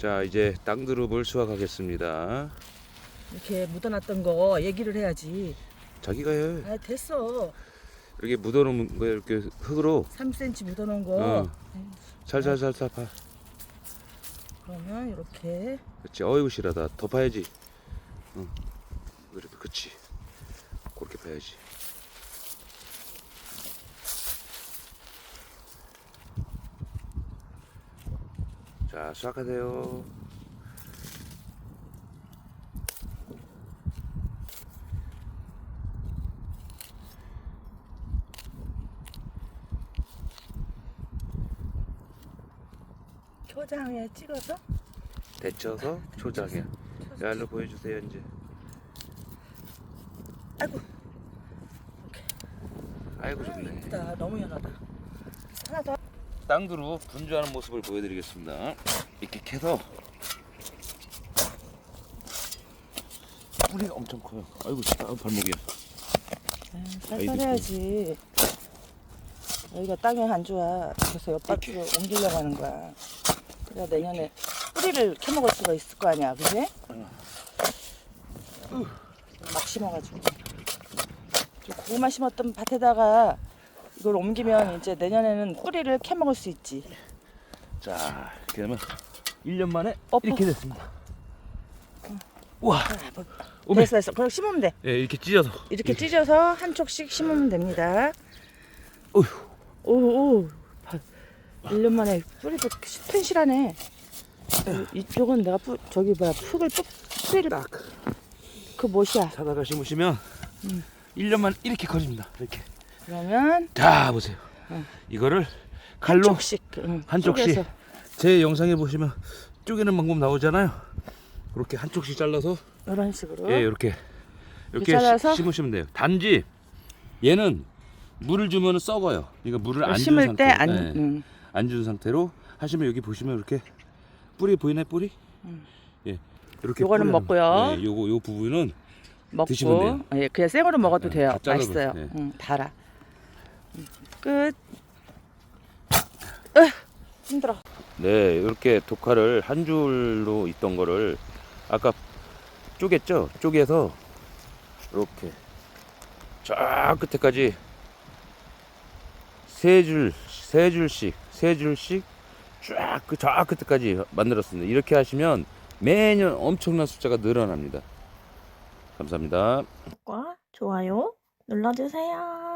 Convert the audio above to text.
자 이제 땅두릅을 수확하겠습니다. 이렇게 묻어놨던 거 얘기를 해야지. 자기가 해. 아 됐어. 이렇게 묻어놓은 거 이렇게 흙으로 3cm 묻어놓은 거. 어. 살살살살 파. 그러면 이렇게 그렇지. 어이구 실하다. 더 파야지. 응. 그래, 그렇지. 그렇게 파야지. 자, 수확하세요. 초장에 찍어서 데쳐서 초장에. 야, 일로 보여주세요, 이제. 아이고 아이고, 좋네. 있다. 너무 연하다. 하나 더. 땅두루 분주하는 모습을 보여드리겠습니다. 이렇게 캐서 뿌리가 엄청 커요. 아이고 발목이야. 살살 해야지. 여기가 땅이 안 좋아. 그래서 옆밭으로 옮기려고 하는 거야. 그래야 내년에 뿌리를 캐먹을 수가 있을 거 아니야, 그지? 막 심어가지고. 저 고구마 심었던 밭에다가 이걸 옮기면 이제 내년에는 뿌리를 캐먹을 수 있지. 자 하면 1년 만에 엎어. 이렇게 됐습니다. 우와. 아, 뭐, 오메. 됐어, 됐어. 그럼 심으면 돼. 예 이렇게 찢어서. 이렇게 찢어서 한 쪽씩 심으면 됩니다. 어휴. 오, 오. 1년 만에 뿌리도 튼실하네. 이쪽은 내가 뿌, 저기 뭐야, 흙을 뿌, 뿌리를 딱그 못이야. 사다가 심으시면 음. 1년 만에 이렇게 커집니다. 이렇게. 그러면 자 보세요. 응. 이거를 칼로 한쪽씩, 응, 한쪽씩. 쪼개서. 제 영상에 보시면 쪼개는 방법 나오잖아요. 그렇게 한쪽씩 잘라서 이런 식으로. 예, 이렇게 이렇게 잘라서? 시, 심으시면 돼요. 단지 얘는 물을 주면 썩어요. 그러니까 물을 안 준 심을 상태, 때 안, 네, 응. 안준 상태로 하시면 여기 보시면 이렇게 뿌리 보이나요? 뿌리? 음. 예, 이렇게 요거는 먹고요. 예, 요거 요 부분은 드시면 먹고, 돼요. 예, 그냥 생으로 먹어도 네, 돼요. 다 맛있어요. 돼요. 응, 달아. 음, 끝. 으, 힘들어. 네, 이렇게 독화를 한 줄로 있던 거를 아까 쪼갰죠? 쪼개서 이렇게 쫙 끝에까지 세 줄, 세 줄씩, 세 줄씩 쫙, 그, 쫙 끝에까지 만들었습니다. 이렇게 하시면 매년 엄청난 숫자가 늘어납니다. 감사합니다. 구독과 좋아요 눌러주세요.